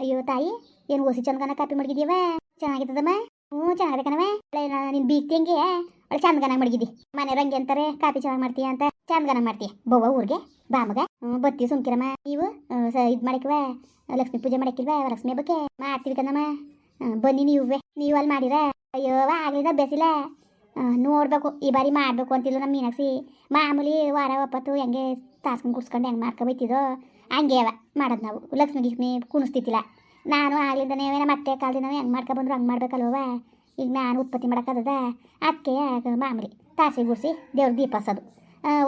ಅಯ್ಯೋ ತಾಯಿ, ಏನು ಓಸಿ ಚಂದಗನ ಕಾಪಿ ಮಡಗಿದೀವ ಚೆನ್ನಾಗಿತ್ತದಮ್ಮ ಹ್ಞೂ ಚೆನ್ನಾಗಿದೆ ಕಣವ ನಿನ್ ಬೀಗ್ತಿ ಅವಳು ಒಳ್ಳೆ ಚಂದಗನ ಮಡಗಿದ್ದಿ. ಮನೆ ರಂಗೆ ಅಂತಾರೆ, ಕಾಪಿ ಚೆನ್ನಾಗಿ ಮಾಡ್ತೀಯ ಅಂತ ಚಂದಗನ ಮಾಡ್ತೀಯ. ಬವ್ವ ಊರಿಗೆ? ಬಾ ಮಗ. ಹ್ಞೂ, ಬತ್ತಿ ಸುಮ್ಕಿರಮ್ಮ. ನೀವು ಇದು ಮಾಡಕ್ವ ಲಕ್ಷ್ಮಿ ಪೂಜೆ ಮಾಡಕ್ಕಿಲ್ವ? ಲಕ್ಷ್ಮಿ ಹಬ್ಬಕ್ಕೆ? ಮಾಡ್ತೀವಿ ಕಣಮ್ಮ. ಬನ್ನಿ ನೀವೇ. ನೀವು ಅಲ್ಲಿ ಮಾಡಿರ? ಅಯ್ಯೋ ಆಗ್ಲಿಂದ ಬೇಸಿಲ್ಲ ನೋಡ್ಬೇಕು. ಈ ಬಾರಿ ಮಾಡ್ಬೇಕು ಅಂತಿಲ್ಲ ನಮ್ಮ ಮೀನಾಕ್ಷಿ. ಮಾಮೂಲಿ ವಾರ ಒಪ್ಪತ್ತು ಹೆಂಗೆ ತಾಸ್ಕೊಂಡು ಕುಡ್ಸ್ಕೊಂಡು ಹೆಂಗೆ ಮಾಡ್ಕೊಬೈತಿದೋ ಹಂಗೆ ಅವ. ಮಾಡೋದು ನಾವು. ಲಕ್ಷ್ಮಿ ಗಿಕ್ಷ್ಮಿ ಕುಣಿಸ್ತಿತ್ತಿಲ್ಲ ನಾನು ಆಗ್ಲಿಂದನೇ ನಮ್ಮ ಅತ್ತೆ ಕಾಲದಿಂದ ಹೆಂಗೆ ಮಾಡ್ಕೊ ಬಂದ್ರು, ಹಂಗೆ ಮಾಡ್ಬೇಕಲ್ವ ಈಗ ನಾನು ಉತ್ಪತ್ತಿ ಮಾಡೋಕ್ಕದ ಅದಕ್ಕೆ ಮಾಮೂಲಿ ತಾಸಿ ಗುಡಿಸಿ ದೇವ್ರ ದೀಪ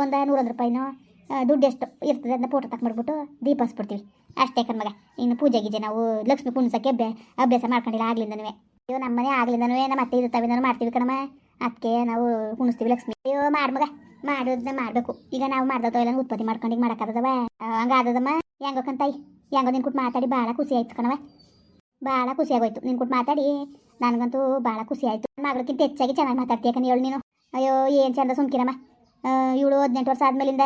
ಒಂದು ನೂರೊಂದು ರೂಪಾಯಿನೋ ದುಡ್ಡು ಎಷ್ಟು ಇರ್ತದೆ ಅದನ್ನ ಫೋಟೋ ತಕ್ಕೊಂಡ್ಬಿಟ್ಟು ದೀಪ ಹಚ್ಬಿಡ್ತೀವಿ ಅಷ್ಟೇ ಕಣ್ಮಗ ಇನ್ನು ಪೂಜೆ ಗೀಜೆ ನಾವು ಲಕ್ಷ್ಮಿ ಕುಣಿಸೋಕ್ಕೆ ಅಭ್ಯ, ಅಭ್ಯಾಸ ಮಾಡ್ಕೊಂಡಿಲ್ಲ ಆಗ್ಲಿಂದನೂ. ಅಯ್ಯೋ ನಮ್ಮ ಮನೆ ಆಗ್ಲಿಂದನೂ, ನಮ್ಮ ಅತ್ತೆ ಮಾಡ್ತೀವಿ ಕಣಮ್ಮ. ಅದಕ್ಕೆ ನಾವು ಕುಣಿಸ್ತೀವಿ ಲಕ್ಷ್ಮಿ. ಅಯ್ಯೋ ಮಾಡ್ಮಗ ಮಾಡೋದನ್ನ ಮಾಡಬೇಕು. ಈಗ ನಾವು ಮಾಡ್ದೋ ಇಲ್ಲ, ಉತ್ಪತ್ತಿ ಮಾಡ್ಕೊಂಡು ಈಗ ಮಾಡೋಕ್ಕಾಗದವ ಹಂಗಾದದಮ್ಮ? ಹೆಂಗೋಕಂತಾಯಿ ಹೆಂಗೋ ನಿನ್ ಕುಟ್ ಮಾತಾಡಿ ಭಾಳ ಖುಷಿ ಆಯ್ತು ಕಣವ ಭಾಳ ಖುಷಿ ಆಗೋಯ್ತು ನಿನ್ ಕುಟ್ ಮಾತಾಡಿ. ನನಗಂತೂ ಭಾಳ ಖುಷಿ ಆಯ್ತು. ಮಗಳಕ್ಕಿಂತ ಹೆಚ್ಚಾಗಿ ಚೆನ್ನಾಗಿ ಮಾತಾಡ್ತೀಯ ಕಣ ಹೇಳು ನೀನು. ಅಯ್ಯೋ, ಏನು ಚಂದ ಸುಮ್ಕಿರಮ್ಮ. ಇವಳು ಹದಿನೆಂಟು ವರ್ಷ ಆದ್ಮೇಲಿಂದ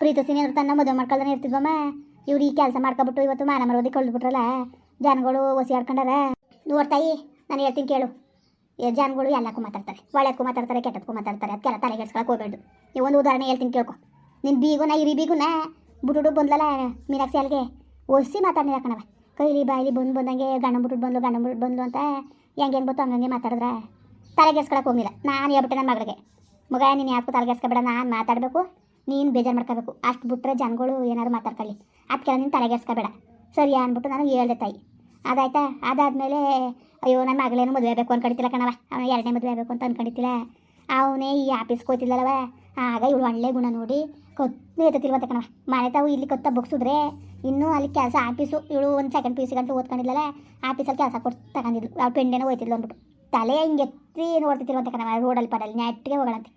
ಪ್ರೀತಿಸ್ತೀನಿ ಅಂದ್ರೆ ತನ್ನ ಮದುವೆ ಮಾಡ್ಕೊಳ್ದಾನೆ ಇರ್ತಿದ್ವಮ್ಮ. ಇವ್ರು ಈ ಕೆಲಸ ಮಾಡ್ಕೊಬಿಟ್ಟು ಇವತ್ತು ಮಾನ ಮರೋದಿ ಕಳ್ದ್ಬಿಟ್ರಲ್ಲ. ಜನಗಳು ಒಸಿ ಆಡ್ಕೊಂಡಾರ. ನೋಡ್ತಾಯಿ ನಾನು ಹೇಳ್ತೀನಿ ಕೇಳು. ಜನಗಳು ಎಲ್ಲಕ್ಕೂ ಮಾತಾಡ್ತಾರೆ. ಒಳ್ಳೆದಕ್ಕೂ ಮಾತಾಡ್ತಾರೆ ಕೆಟ್ಟದಕ್ಕೂ ಮಾತಾಡ್ತಾರೆ. ಅದಕ್ಕೆಲ್ಲ ತಲೆಗೆಡ್ಸ್ಕೊಳಕ್ಕೆ ಹೋಗ್ಬೇಡು ನೀವು ಒಂದು ಉದಾಹರಣೆ ಹೇಳ್ತೀನಿ ಕೇಳ್ಕೊ. ನಿನ್ನ ಬೀಗುನ, ಇರಿ ಬೀಗುನ ಬುಡುಡು ಬಂದಲ್ಲ ಮೀನಾಕ್ಷಿ ಅಲ್ಲಿಗೆ ಒಸಿ ಮಾತಾಡ್ನಿಲ್ಲ ಕಣವ ಕೈಲಿ ಬಾಯಿಲಿ ಬಂದು ಬಂದಂಗೆ ಗಂಡ ಬಿಟ್ಟು ಬಂದು, ಗಂಡ ಬಿಟ್ಟು ಬಂದು ಅಂತ ಹೆಂಗೆ ಬಂತು ಹಂಗಂಗೆ ಮಾತಾಡಿದ್ರೆ ತಲೆಗೆಡ್ಸ್ಕೊಳಕ್ಕೆ ಹೋಗಿಲ್ಲ ನಾನು ಹೇಳ್ಬಿಟ್ಟೆ ನನ್ನ ಮಗಳಿಗೆ. ಮಗ, ನೀನು ಯಾಕೂ ತಲೆಗೆಡ್ಸ್ಕೊಬೇಡ ನಾನು ಮಾತಾಡಬೇಕು, ನೀನು ಬೇಜಾರು ಮಾಡ್ಕೋಬೇಕು. ಅಷ್ಟು ಬಿಟ್ಟರೆ ಜನಗಳು ಏನಾದ್ರು ಮಾತಾಡ್ಕೊಳ್ಳಿ. ಅದಕ್ಕೆಲ್ಲ ನೀನು ತಲೆಗೆಡ್ಸ್ಕೊಬೇಡ ಸರಿ ಅಂದ್ಬಿಟ್ಟು ನಾನು ಹೇಳಿದೆ ತಾಯಿ. ಅದಾಯ್ತಾ? ಅದಾದಮೇಲೆ, ಅಯ್ಯೋ ನನ್ನ ಮಗಳೇನು ಮದುವೆ ಆಗಬೇಕು ಅನ್ಕೊಂಡಿದ್ದಿಲ್ಲ ಕಣವ ಅವನು ಎರಡನೇ ಮದುವೆ ಆಗಬೇಕು ಅಂತ ಅನ್ಕೊಂಡಿದ್ದಿಲ್ಲ. ಅವನೇ ಈ ಆಫೀಸ್ಗೆ ಹೋಯ್ತಿಲ್ಲವ ಆಗ ಇವಳು ಒಳ್ಳೆ ಗುಣ ನೋಡಿ ಕೊತ್ತು ಎತ್ತತಿಲ್ವಂತೆ ಕಣವ ಮನೆ ತಾವು ಇಲ್ಲಿ ಕೊತ್ತ ಬಗ್ಸಿದ್ರೆ ಇನ್ನೂ ಅಲ್ಲಿ ಕೆಲಸ ಆಫೀಸು, ಇವಳು ಒಂದು ಸೆಕೆಂಡ್ ಪಿ ಸಿ ಗಂಟು ಓದ್ಕೊಂಡಿಲ್ಲಲ್ಲ ಆಫೀಸಲ್ಲಿ ಕೆಲಸ ಕೊಟ್ಟು ತಗೊಂಡಿದ್ಲು. ಅವ್ಳು ಪೆಂಡೇನೋ ಹೋಯ್ತಿದ್ಲು ಅಂದ್ಬಿಟ್ಟು. ತಲೆ ಹಿಂಗೆ ಎತ್ತಿ ನೋಡ್ತಿತ್ತಿಲ್ವಂತೆ ಕಣವ ರೋಡಲ್ಲಿ ಪಡಲ್ಲಿ ನೆಟ್ಟಿಗೆ ಹೋಗೋಣಂತೆ.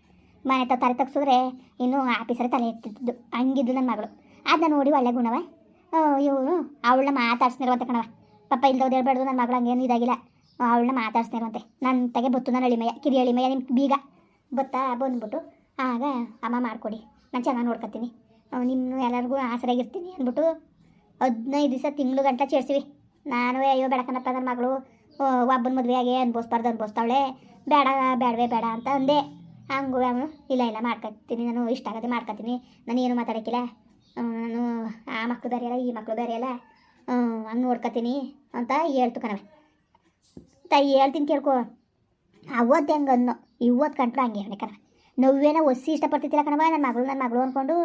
ಮನೆ ತಾವು ತಲೆ ತಗ್ಸಿದ್ರೆ ಇನ್ನೂ ಆಫೀಸಲ್ಲಿ ತಲೆ ಎತ್ತಿದ್ದು. ಹಂಗಿದ್ದು ನನ್ನ ಮಗಳು. ಅದನ್ನ ನೋಡಿ ಒಳ್ಳೆ ಗುಣವ. ಇವಳು ಅವಳನ್ನ ಮಾತಾಡ್ಸ್ನಿರುವಂತೆ ಕಣವ ಪಾಪ ಇಲ್ದವ್ದು ಹೇಳ್ಬಾರ್ದು ನನ್ನ ಮಗಳು ಹಂಗೇನು ಇದಾಗಿಲ್ಲ. ಅವಳನ್ನ ಮಾತಾಡ್ಸ್ನಿರುವಂತೆ ನನ್ನ ತಗೆ ಬತ್ತು ನನ್ನ ಅಳಿಮಯ್ಯ ಕಿರಿ ಅಳಿಮಯ್ಯ ನಿಮ್ಗೆ ಬೀಗ. ಬತ್ತಾ ಬಂದ್ಬಿಟ್ಟು ಆಗ ಅಮ್ಮ ಮಾಡಿಕೊಡಿ. ನಾನು ಚೆನ್ನಾಗಿ ನೋಡ್ಕೊತೀನಿ. ನಿಮ್ಮ ಎಲ್ಲರಿಗೂ ಆಸರಾಗಿರ್ತೀನಿ ಅಂದ್ಬಿಟ್ಟು ಹದಿನೈದು ದಿವಸ ತಿಂಗಳು ಗಂಟ ಚೇರ್ಸಿವಿ. ನಾನು ಅಯ್ಯೋ ಬೇಡಕನಪ್ಪ ನನ್ನ ಮಗಳು. ಒಬ್ಬನ ಮದುವೆಯಾಗೆ ಅನ್ಬೋಸ್ಬಾರ್ದು ಅನ್ಭವಿಸ್ತಾವಳೆ. ಬೇಡ, ಬೇಡವೇ ಬೇಡ ಅಂತ ಅಂದೆ. ಹಂಗೂ ಅವನು ಇಲ್ಲ ಇಲ್ಲ ಮಾಡ್ಕೊತೀನಿ. ನಾನು ಇಷ್ಟ ಆಗದೆ ಮಾಡ್ಕೊತೀನಿ. ನಾನು ಏನು ಮಾತಾಡೋಕ್ಕಿಲ್ಲ. ನಾನು ಆ ಮಕ್ಕಳು ಬೇರೆ ಅಲ್ಲ, ಈ ಮಕ್ಕಳು ಬೇರೆ ಅಲ್ಲ. ಹಂಗೆ ನೋಡ್ಕೊತೀನಿ ಅಂತ ಹೇಳ್ತು ಕಣವೆ ತಾಯಿ ಹೇಳ್ತೀನಿ ಕೇಳ್ಕೊ. ಅವತ್ತು ಹೆಂಗೆ ಅನ್ನೋ, ಇವತ್ತು ಕಂಡ್ರು ಹಂಗೆ ಹೇಳಿ ಕಣವೆ ನೋವೇನ ಒಸಿ ಇಷ್ಟಪಡ್ತಿದ್ದಿಲ್ಲ ಕಣವ ನನ್ನ ಮಗಳು ನನ್ನ ಮಗಳು ಅಂದ್ಕೊಂಡು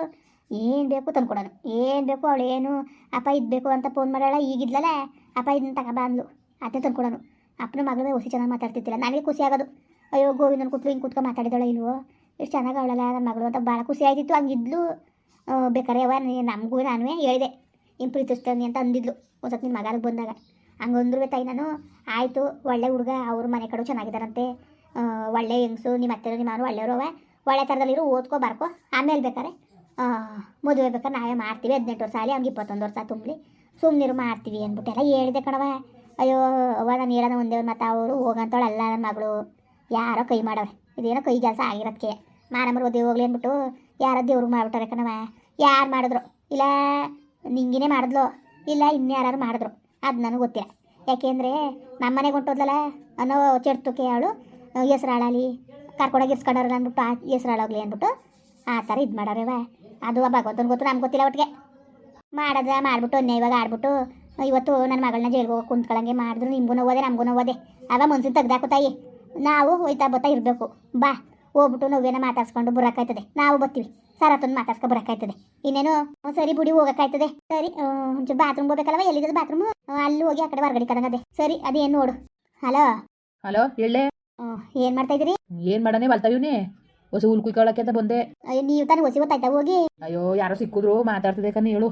ಏನು ಬೇಕು ತಂದ್ಕೊಡೋನು ಏನು ಬೇಕು ಅವಳು ಏನು, ಅಪ್ಪ ಇದು ಬೇಕು ಅಂತ ಫೋನ್ ಮಾಡೋಳ ಈಗಿದ್ಲಲ್ಲ ಅಪ್ಪ ಇದನ್ನ ತಗೊಬ ಅಂದ್ಲು. ಅದನ್ನ ತಂದ್ಕೊಡೋನು. ಅಪ್ಪನ ಮಗಳು ಒಸಿ ಚೆನ್ನಾಗಿ ಮಾತಾಡ್ತಿದ್ದಿಲ್ಲ. ನನಗೆ ಖುಷಿ ಆಗೋದು. ಅಯ್ಯೋ, ಗೋವಿಂದನ ಕೂತ್ಲು ಹಿಂಗೆ ಕೂತ್ಕೊಂಡು ಮಾತಾಡಿದಳ ಇಲ್ವೋ? ಎಷ್ಟು ಚೆನ್ನಾಗಿ ಅವಳಲ್ಲ ನನ್ನ ಮಗಳು ಅಂತ ಭಾಳ ಖುಷಿ ಆಯ್ತಿತ್ತು. ಹಂಗಿದ್ಲು ಬೇಕಾರೆ ಅವ ನಮಗೂ ನಾನು ಹೇಳಿದೆ. ಇನ್ನು ಪ್ರೀತಿಸ್ತಾನೆ ಅಂತ ಅಂದಿದ್ಲು. ಒಂದ್ಸತಿ ನಿನ್ನ ಮಗಾಗ ಬಂದಾಗ. ಹಂಗಂದ್ರೂ ತಾಯಿ ನಾನು, ಆಯಿತು, ಒಳ್ಳೆ ಹುಡುಗ, ಅವ್ರ ಮನೆ ಕಡೆ ಚೆನ್ನಾಗಿದ್ದಾರಂತೆ. ಒಳ್ಳೆ ಹೆಂಗಸು ನಿಮ್ಮ ಅತ್ತೆ ನಿಮ್ಮ ಮಾವನು ಒಳ್ಳೆಯವರು ಅವ. ಒಳ್ಳೆ ಥರದಲ್ಲಿರು ಓದ್ಕೋ, ಬರ್ಕೊ. ಆಮೇಲೆ ಬೇಕಾರೆ ಮದುವೆ ಬೇಕಾದ್ರೆ ನಾವೇ ಮಾಡ್ತೀವಿ. ಹದಿನೆಂಟು ವರ್ಷ ಆಗಲಿ, ಹಂಗೆ ಇಪ್ಪತ್ತೊಂದು ವರ್ಷ ತುಂಬಲಿ. ಸುಮ್ಮನಿರು ಮಾಡ್ತೀವಿ ಅಂದ್ಬಿಟ್ಟೆಲ್ಲ ಹೇಳಿದೆ ಕಣವ ಅಯ್ಯೋ, ಅವ್ವ, ನಾನು ಹೇಳೋಣ ಒಂದೇ ಒಂದು ಮತ್ತು ಅವರು ಹೋಗಂತವಳು ಅಲ್ಲ ನನ್ನ ಮಗಳು. ಯಾರೋ ಕೈ ಮಾಡವ್ರೆ. ಇದೇನೋ ಕೈ ಕೆಲಸ ಆಗಿರೋದಕ್ಕೆ ಮಾನಮ್ಮರು ಓದಿ ಹೋಗ್ಲಿ ಅಂದ್ಬಿಟ್ಟು ಯಾರೋ ದೇವ್ರಿಗೆ ಮಾಡ್ಬಿಟ್ಟಾರೆ ಕಣವ ಯಾರು ಮಾಡಿದ್ರು? ಇಲ್ಲ, ನಿಂಗಿನೇ ಮಾಡಿದ್ಲು. ಇಲ್ಲ ಇನ್ಯಾರು ಮಾಡಿದ್ರು. ಅದು ನನಗೆ ಗೊತ್ತಿಲ್ಲ. ಯಾಕೆಂದರೆ ನಮ್ಮ ಮನೆಗೆ ಹೊಂಟೋದ್ಲಲ್ಲ ಅನ್ನೋ ಚೆಡ್ತಕ್ಕೆ ಅವಳು. ಹೆಸ್ರಾಳಲಿ. ಕರ್ಕೊಂಡೋಗಿ ಇರ್ಸ್ಕೊಂಡವ್ರಲ್ಲ ಅಂದ್ಬಿಟ್ಟು, ಆ, ಹೆಸ್ರಾಳೋಗ್ಲಿ ಅಂದ್ಬಿಟ್ಟು, ಆ ಥರ ಇದು ಮಾಡೋರವ ಅದು ಭಗವಂತನ ಗೊತ್ತು, ನಮ್ಗೆ ಗೊತ್ತಿಲ್ಲ ಒಟ್ಟಿಗೆ. ಮಾಡಿಬಿಟ್ಟು ಮಾಡ್ಬಿಟ್ಟು ಇವಾಗ ಆಡ್ಬಿಟ್ಟು, ಇವತ್ತು ನನ್ನ ಮಗಳನ್ನ ಜೈಲ್ಗೆ ಹೋಗಿ ಕುಂತ್ಕೊಳ್ಳಂಗೆ ಮಾಡಿದ್ರು. ನಿಮ್ಗೂ ನೋವೋದೆ, ನಮಗೂ ನೋವೋದೆ. ಅವ ಮನ್ಸಿನ ತೆಗ್ದಾಕು ತಾಯಿ. ನಾವು ಹೋಯ್ತಾ ಬತ್ತಾ ಇರಬೇಕು. ಬಾ, ಹೋಗ್ಬಿಟ್ಟು ನೋವೇನ ಮಾತಾಡ್ಸ್ಕೊಂಡು ಬರೋಕ್ಕಾಯ್ತದೆ ನಾವು ಬರ್ತೀವಿ. ಸರತ್ತೊಂದು ಮಾತಾಡ್ಸ್ಕೊ ಬರೋಕ್ಕಾಯ್ತದೆ ಇನ್ನೇನು ಸರಿ ಬುಡಿ ಹೋಗೋಕ್ಕಾಯ್ತದೆ ಸರಿ ಬಾತ್ರೂಮ್ ಹೋಗ್ಬೇಕಲ್ವ? ಎಲ್ಲಿದೆ ಬಾತ್ರೂಮ್? ಅಲ್ಲಿ ಹೋಗಿ ಆ ಕಡೆ ಹೊರಗಡೆ ಕದಂಗದೆ ಸರಿ, ಅದೇನು ನೋಡು. ಹಲೋ? ಹಲೋ ಹೇಳಲೆ ಏನು ಮಾಡ್ತಾ ಇದ್ದೀರಿ? ಏನ್ ಮಾಡನೆ ಬಲ್ತಾವಿವ್ನಿ ಹೊಸ ಹುಲ್ ಕುಯ್ಕೊಳಕ್ಕೆ ಅಂತ ಬಂದೆ. ಅಯ್ಯೋ ನೀವು ತಾನೇ ಹೊಸಿ ಗೊತ್ತಾಯ್ತಾ ಹೋಗಿ? ಅಯ್ಯೋ ಯಾರೋ ಸಿಕ್ಕಿದ್ರು ಮಾತಾಡ್ತಿದ್ದೆ ಕಣ್ಣು ಹೇಳು.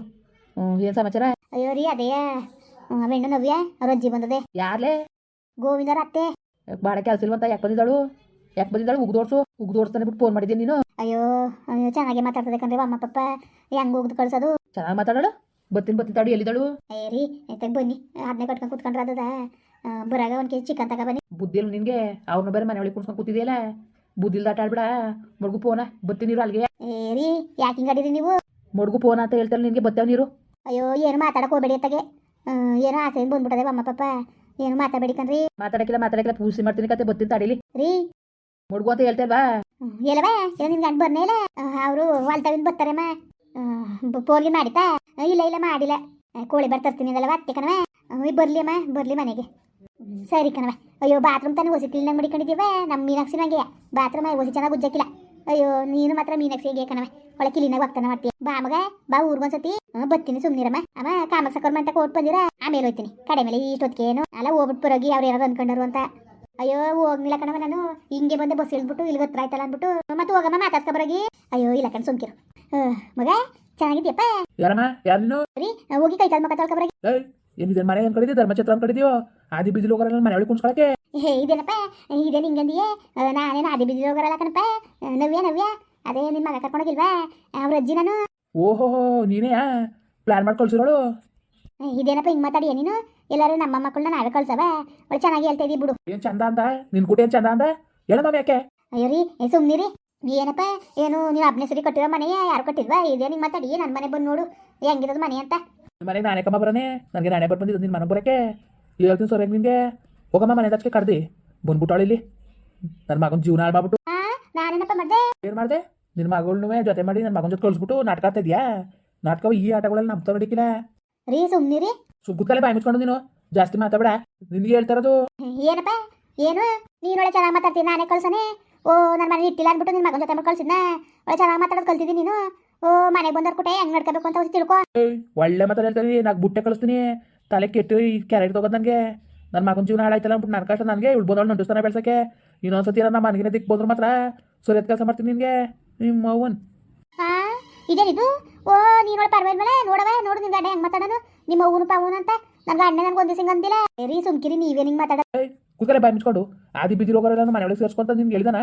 ಏನು ಸಮಾಚಾರ? ಅಯ್ಯೋ ರೀ ಅದೇ ವೆಣ್ಣು ನವ್ಯ ಅವ್ರ ಅಜ್ಜಿ ಬಂದದೆ. ಯಾರ್ಲೆ? ಗೋವಿಂದರ ಅತ್ತೆ. ಭಾಳ ಕೆಲಸ ಇಲ್ವಂತ ಯಾಕೆ ಬಂದಿದ್ದಾಳು? ಯಾಕೆ ಬಂದಿದ್ದಾಳು? ಉಗ್ದೋಡ್ಸು ಉಗ್ದೋಡ್ಸ್ತಾನೆ ಬಿಟ್ಟು ಫೋನ್ ಮಾಡಿದ್ದೀನಿ ನೀನು. ಅಯ್ಯೋ ಅಯ್ಯೋ ಚೆನ್ನಾಗಿ ಮಾತಾಡ್ತದೆ ಕಣ್ರಿ ಅಮ್ಮ ಪಪ್ಪ. ಹೆಂಗ್ ಹೋಗ್ದು ಕಳ್ಸೋದು? ಚೆನ್ನಾಗಿ ಮಾತಾಡೋಳು? ಬತ್ತೀನಿ ಬತ್ತೀನಿ ತಾಡು ಎಲ್ಲಿದ್ದಾಳು? ಏ ರೀ ಆಯ್ತಾಗ ಬನ್ನಿ. ಅದನ್ನೇ ಕಟ್ಕೊಂಡು ಕುತ್ಕೊಂಡ್ರೆ ಅದದ? ಬರಾಗ ಒಂದು ಕೆಜಿ ಚಿಕನ್ ತಗ ಬನ್ನಿ. ಬುದ್ಧಿ ಇಲ್ಲ ನಿನಗೆ ಅವ್ರನ್ನ ಬೇರೆ ಮನೆ ಒಳಗೆ ಕುಡ್ಸ್ಕೊಂಡು ಕೂತಿದೆಯಲ್ಲ? ಬುದ್ಧಿಲ್ ಆಡ್ಬೇಡ ಮಡ್ಗು ಫೋನ ಬತ್ತೀನಿ ನೀರು ಅಲ್ಲಿಗೆ ಏರಿ ಯಾಕೆ ಹಿಂಗ್ ಆಡಿರಿ ನೀವು? ಮಡ್ಗು ಫೋನ್ ಅಂತ ಹೇಳ್ತಾರೆ ನಿನಗೆ ಬತ್ತೇವ್ ನೀರು? ಅಯ್ಯೋ ಏನು ಮಾತಾಡಕ್ಕೆ ಹೋಗ್ಬೇಡಿ ಅತ್ತಾಗೆ ಏನೋ ಆಸೆಯಿಂದ ಬಂದ್ಬಿಟ್ಟದೆ ಅಮ್ಮ ಪಾಪ ಏನು ಮಾತಾಡಬೇಡಿ ಕಣ್ರಿ ಮಾತಾಡಕಿಲ್ಲ ಮಾತಾಡಕಿಲ್ಲ ಪೂಸಿ ಮಾಡ್ತೀನಿ ಕತೆ ಬತ್ತಿನ ತಡೀಲಿ ರೀ. ಮಡ್ಗು ಅಂತ ಹೇಳ್ತೇವಾ ಎಲ್ಲವಾ? ಏನೋ ನಿನ್ ಗಂಡ ಬರ್ನೇ ಇಲ್ಲ? ಅವರು ಹೊಲ್ತಾವಿಂದ ಬರ್ತಾರಮ್ಮ. ಫೋನ್ಗೆ ಮಾಡಿತಾ? ಇಲ್ಲ ಇಲ್ಲ ಮಾಡಿಲ್ಲ. ಕೋಳಿ ಬರ್ತಿರ್ತೀನಿ ಅದಲ್ಲವ ಅತ್ತೆ ಕಣವ ಬರ್ಲಿ ಅಮ್ಮ ಬರ್ಲಿ ಮನೆಗೆ. ಸರಿ ಕಣವ ಅಯ್ಯೋ ಬಾತ್ರೂಮ್ ತಾನೇ ಹೊಸಿ ಕ್ಲೀನಾಗಿ ಮಡಿಕೊಂಡಿದ್ದೀವ ನಮ್ಮ ಮೀನಾಕ್ಷಿ ನಂಗೆ. ಬಾತ್ರೂಮ್ ಹೊಸಿ ಚೆನ್ನಾಗಿ ಉಜ್ಜಕ್ಕಿಲ್ಲ. ಅಯ್ಯೋ ನೀನು ಮಾತ್ರ ಮೀನಾಕ್ಷಿ ಹೇಗೆ ಕಣವ ಒಳ್ಳೆ ಕ್ಲೀನಾಗಿ ಹೋಗ್ತಾನೆ ಮಾಡ್ತೀಯ? ಬಾ ಮಗ ಬಾ ಊರ್ಗೊಂದ್ಸತಿ ಬತ್ತೀನಿ ಸುಮ್ನಿರಮ್ಮ. ಅಮ್ಮ ಕಾಮಕ್ ಸಕ್ಕರ್ ಅಂತ ಕೊಟ್ಟು ಬಂದಿರ? ಆಮೇಲೆ ಹೋಗ್ತೀನಿ. ಕಡೆ ಮೇಲೆ ಇಷ್ಟೊತ್ತಿಗೆ ಏನು? ಅಲ್ಲ ಹೋಗ್ಬಿಟ್ಟು ಬರೋಗಿ ಅವ್ರು ಏನಾದ್ರು ಅನ್ಕೊಂಡರು ಅಂತ. ಅಯ್ಯೋ ಹೋಗ್ಲಿಲ್ಲ ಕಣವ ನಾನು. ಹಿಂಗೆ ಬಂದೆ ಬಸ್ ಇಳ್ದ್ಬಿಟ್ಟು ಇಲ್ಲಿ ಹತ್ರ ಆಯ್ತಲ್ಲ ಅಂದ್ಬಿಟ್ಟು. ಮತ್ತೆ ಹೋಗಮ್ಮ ಮಾತಾಡ್ಸ್ಕೊ ಬರೋಗಿ ಅಯ್ಯೋ ಇಲ್ಲ ಕಣ್ ಸುಮ್ಕಿರು. ಮಗ ಚೆನ್ನಾಗಿದ್ಯಪ್ಪ ಯಾರಮ್ಮ? ಯಾರು ಹೋಗಿ ಕೈ ಕಾಲು ಮಕ್ಕ ಏನಿದೆ ಮನೆ ಅನ್ಕೊಂಡಿದ್ದೆ ಧರ್ಮಛತ್ರ ಅನ್ಕೊಂಡಿದ್ಯೋ ಆದಿ ಬಿಸಿಲು ಹೋಗಲ್ಲ ಮನೆ ಒಳಗೆ ಕುಣ್ಸ್ಕೊಳಕ್ಕೆ? ಹೇ ಇದೇನಪ್ಪ? ಇದೇನು ಹಿಂಗಂದಿಯೇ ನಾನೇನು ಆದಿ ಬಿದ್ದು ಹೋಗರಲ್ಲ ಕಣಪ್ಪ? ನವ್ಯ ನವ್ಯ? ಅದೇ ನಿನ್ನ ಮಗ ಕರ್ಕೊಂಡೋಗಿಲ್ವಾ? ಅವ್ರ ಅಜ್ಜಿ ನಾನು? ಓಹೋ ನೀನೇ ಪ್ಲಾನ್ ಮಾಡಿ ಕಳ್ಸಿರೋಳು? ಇದೇನಪ್ಪ ಹಿಂಗೆ ಮಾತಾಡಿಯ ನೀನು? ಎಲ್ಲರೂ ನಮ್ಮ ಮಕ್ಕಳನ್ನ ನಾವೇ ಕಳ್ಸವ? ಒಳ್ಳೆ ಚೆನ್ನಾಗಿ ಹೇಳ್ತಾ ಬಿಡು. ಏನ್ ಚಂದ ಅಂದ? ನಿನ್ ಕುಟಿ ಏನ್ ಚಂದ ಅಂದ? ಹೇಳಮ್ಮ ಯಾಕೆ? ಅಯ್ಯೋ ರೀ ಸುಮ್ನಿರಿ. ಏನಪ್ಪ? ಏನು ನೀನು ಅಬ್ನೇ ಸರಿ ಕಟ್ಟಿರೋ ಮನೆಯ? ಯಾರು ಕಟ್ಟಿಲ್ವಾ? ಇದೇ ಹಿಂಗೆ ಮಾತಾಡಿ? ನನ್ನ ಮನೆ ಬಂದು ನೋಡು. ಹೆಂಗಿರೋದು ಮನೆ ಅಂತ? ಮನೆಗೆ ನಾನೇ ಕಮ್ಮ ಬರನೆ ನನಗೆ ನಾನೇ ಬರ್ಬಂದಿದ್ದು ನಿನ್ನ ಮನೆಗೆ ಬರೋಕ್ಕೆ ಹೇಳ್ತೀನಿ ಸರ್ ನಿನಗೆ? ಹೋಗಮ್ಮ ಮನೆ ದಚ್ಚಕ್ಕೆ ಕರ್ದಿ ಬಂದ್ಬಿಟ್ಟಾಳು ಇಲ್ಲಿ. ನನ್ನ ಮಗನ ಜೀವನ ಹಾಳು ಮಾಡ್ಬಿಟ್ಟು. ನಾನೇನಪ್ಪ ಮಾಡ್ದೆ ಏನು ಮಾಡಿದೆ? ನಿನ್ನ ಮಗಳನ್ನೂ ಜೊತೆ ಮಾಡಿ ನನ್ನ ಮಗನ ಜೊತೆ ಕಳಿಸ್ಬಿಟ್ಟು ನಾಟಕ ಆಡ್ತಾ ಇದೆಯಾ ನಾಟಕ ಈ ಆಟಗಳಲ್ಲಿ ನಂಬ್ತಾ ನಡೀಕಿಲ್ಲ. ರೀ ಸುಮ್ಮನಿರಿ ಸುಗ್ಗುತ್ತಲೇ ಬಾಯಿ ಮುಚ್ಕೊಂಡು ನೀನು ಜಾಸ್ತಿ ಮಾತಾಡ ನಿನ್ಗೆ ಹೇಳ್ತಾ ಇರೋದು. ಏನಪ್ಪ? ಏನು? ನೀನೊಳೆ ಚೆನ್ನಾಗಿ ಮಾತಾಡ್ತೀನಿ ನಾನೇ ಕಳ್ಸನೆ? ಓ ನನ್ನ ಮನೆ ಇಟ್ಟಿಲ್ಲ ಅಂದ್ಬಿಟ್ಟು ನಿನ್ನ ಮಗನ ಜೊತೆ ಕಳ್ಸಿದ್ನ? ಒಳ್ಳೆ ಚೆನ್ನಾಗಿ ಮಾತಾಡೋದು ಕಲ್ತಿದ್ದೀನಿ ನೀನು. ಓ ಮನೆಗೆ ಬಂದರ್ ಕುಟೆ ಹೆಂಗ್ ನಡ್ಕೋಬೇಕು ಅಂತ ಹೋಗಿ ತಿಳ್ಕೊ. ಏಯ್ ಒಳ್ಳೆ ಮಾತಾಡ ಹೇಳ್ತೀನಿ ನಾಕ್ ಬುಟ್ಟೆ ಕಳಿಸ್ತೀನಿ. ತಲೆ ಕೆಟ್ಟು ಈ ಕ್ಯಾರೆಟ್ ತಗೋದ್ ನನಗೆ ನನ್ನ ಮಗನ ಜೀವನ ಹಾಳಾಯ್ತಲ್ಲ ಅಂದ್ಬಿಟ್ಟು ನನ್ನ ಕಷ್ಟ ನನಗೆ. ಇವಳು ಬಂದವಳು ನಂಟಿಸ್ತಾನೆ ಬೆಳ್ಸಕ್ಕೆ. ಇನ್ನೊಂದ್ಸತಿ ನಮ್ಮ ಮನೆಗಿನ ದಿಕ್ ಬಂದ್ರು ಮಾತ್ರ. ಸುರೇತ್ ಕೆಲಸ ಮಾಡ್ತೀನಿ ನಿನಗೆ ನಿಮ್ಮ ಅವ್ವನ್. ಹಾ ಇದೇನಿದು ಓ ನೀನೊಳ್ಳೆ ಮೇಲೆ ನೋಡವ ನೋಡು ನಿನ್ ಗಂಡ ಹೆಂಗ್ ಮಾತಾಡೋನು. ನಿಮ್ಮ ಅವ್ವನು ಪಾವನು ಅಂತ. ನನ್ನ ಅಣ್ಣ ನನ್ಗೆ ಒಂದು ಸಿಂಗ್ ಅಂದಿಲ್ಲ. ರೀ ಸುಮ್ಕಿರಿ ನೀವೇ ಹಿಂಗೆ ಮಾತಾಡ ಕೂದಲೇ ಬಾಯ್ ಮುಚ್ಕೊಂಡು. ಆದಿ ಬಿದ್ದಿರೋ ಮನೆಯೊಳಗೆ ಮನೆ ಒಳಗೆ ಸೇರಿಸ್ಕೊಂತ ನಿನ್ಗೆ ಹೇಳಿದಾನ?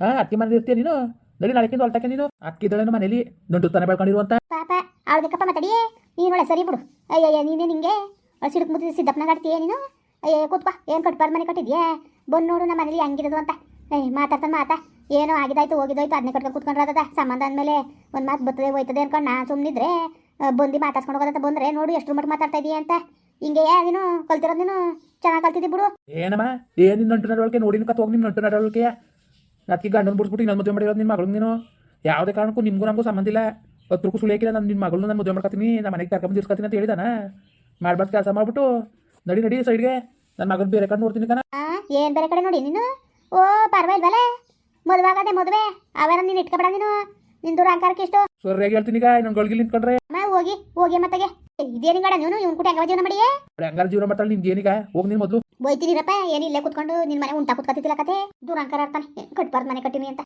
ಹಾ ಅತ್ತಿ ಮನೆ ಇರ್ತೀಯ ನೀನು? ನಡಿ ನಾಳೆಕಿಂದ ಹೊಲ್ಟಕ್ಕೆ ನೀನು? ಅಕ್ಕಿದ್ದಳೇನು ಮನೇಲಿ ನಂಟುತ್ತಾನೆ ಬೆಳ್ಕೊಂಡಿರುವಂತ. ಪಾಪ ಅವಳದಕ್ಕಪ್ಪ ಮಾತಾಡಿ ನೀನೊಳೆ ಸರಿ ಬಿಡು. ಅಯ್ಯಯ್ಯ ನೀನೇ ನಿಂಗೆ? ಸಿಡುಕ್ ಮುದ್ದಿ ಸಿದ್ದಪ್ಪನ ಕಟ್ತೀಯ ನೀನು? ಅಯ್ಯ ಕೂತ್ಪ ಏನು ಕಟ್ಬಾರ್ದು ಮನೆ ಕಟ್ಟಿದ್ಯಾ? ಬಂದು ನೋಡು ನಮ್ಮ ಮನೇಲಿ ಹಂಗಿರೋದು ಅಂತ. ಏಯ್ ಮಾತಾಡ್ತಾನೆ ಮಾತಾ. ಏನೋ ಆಗಿದಾಯ್ತು ಹೋಗಿದೋಯ್ತು ಅದನ್ನೇ ಕಟ್ಕೊಂಡು ಕೂತ್ಕೊಂಡ್ರದ ಸಂಬಂಧ ಅಂದಮೇಲೆ ಒಂದು ಮಾತು ಬರ್ತದೆ ಹೋಯ್ತದೆ ಅನ್ಕೊಂಡು ನಾನು ಸುಮ್ಮನಿದ್ರೆ ಬಂದು ಮಾತಾಡ್ಸ್ಕೊಂಡು ಹೋಗೋದಂತ ಬಂದ್ರೆ ನೋಡು ಎಷ್ಟು ಮಟ್ಟ ಮಾತಾಡ್ತಾ ಇದೀಯ ಅಂತ. ಹಿಂಗೆ ನೀನು ಕಲ್ತಿರೋದು ನೀನು? ಚೆನ್ನಾಗಿ ಕಲ್ತಿದ್ದಿ ಬಿಡು. ಏನಮ್ಮ? ಏನು ನಂಟು ನಡವಳಿಕೆ? ನೋಡಿ ಕತ್ ಹೋಗಿ ನಿಮ್ಮ ನಂಟು ನಡವಳಿಕೆ ಅದಕ್ಕೆ ಗಂಡನ ಬಿಡ್ಸ್ಬಿಟ್ಟು ಇನ್ನೊಂದು ಮದುವೆ ಮಾಡಿರೋದು ನಿನ್ನ ಮಗಳು ನೀನು? ಯಾವುದೇ ಕಾರಣಕ್ಕೂ ನಿಮಗೂ ನಮಗೂ ಸಂಬಂಧ ಇಲ್ಲ. ಹತ್ರಕ್ಕೂ ಸುಳಿಯಕ್ಕಿಲ್ಲ ಸುಳಿಯಾಕಿಲ್ಲ ನಾನು ನಿನ್ನ ಮಗಳನ್ನ ನಾನು ಮದುವೆ ಮಾಡ್ಕೊತೀನಿ ನಮ್ಮ ಮನೆಗೆ ಕರ್ಕೊಂಡು ಇರ್ಸ್ಕೊತೀನಿ ಅಂತ ಹೇಳಿದಾನ? ಮಾಡ್ಬಾರ್ದು ಕೆಲಸ ಮಾಡ್ಬಿಟ್ಟು ನಡಿ ನಡಿ ಸೈಡ್ಗೆ. ನನ್ನ ಮಗನ ಬೇರೆ ಕಡೆ ನೋಡ್ತೀನಿ ಕಣ. ಏನು ಬೇರೆ ಕಡೆ ನೋಡಿ ನೀನು? ಓ ಪರವಾಗಿಲ್ವಲ್ಲ ಮದುವೆ ಆಗದೆ ಮದುವೆ. ಅವರ ನೀನು ಇಟ್ಕೊಬೇಡ ನೀನು. ನಿನ್ ದುರಾಂಕಾರಕ್ಕೆ ಎಷ್ಟು? ಸರಿಯಾಗಿ ಹೇಳ್ತೀನಿ ಈಗ ನನ್ನ ಗಳಿಗೆ ನಿಂತ್ಕೊಂಡ್ರೆ. ಅಮ್ಮ ಹೋಗಿ ಹೋಗಿ ಮತ್ತಗೆ ಇದೇನಿಂಗಡ ನೀನು? ಇವ್ನ ಕೂಡ ಹೆಂಗ ಜೀವನ ಮಾಡಿಯೇ? ಹೆಂಗಾರ ಜೀವನ ಮಾಡ್ತಾಳೆ ನಿನ್ಗೆ ಏನೀಗ? ಹೋಗ್ ನೀನು ಮೊದಲು. ಬೈತೀನಿರಪ್ಪ ಏನಿಲ್ಲ ಕುತ್ಕೊಂಡು ನಿನ್ ಮನೆ ಉಂಟಾ ಕುತ್ಕೊತಿದ್ದಿಲ್ಲ ಕತೆ? ದೂರ ಅಂಕಾರ ಇರ್ತಾನೆ ಕಟ್ಬಾರ್ದು ಮನೆ ಕಟ್ಟಿನಿ ಅಂತ.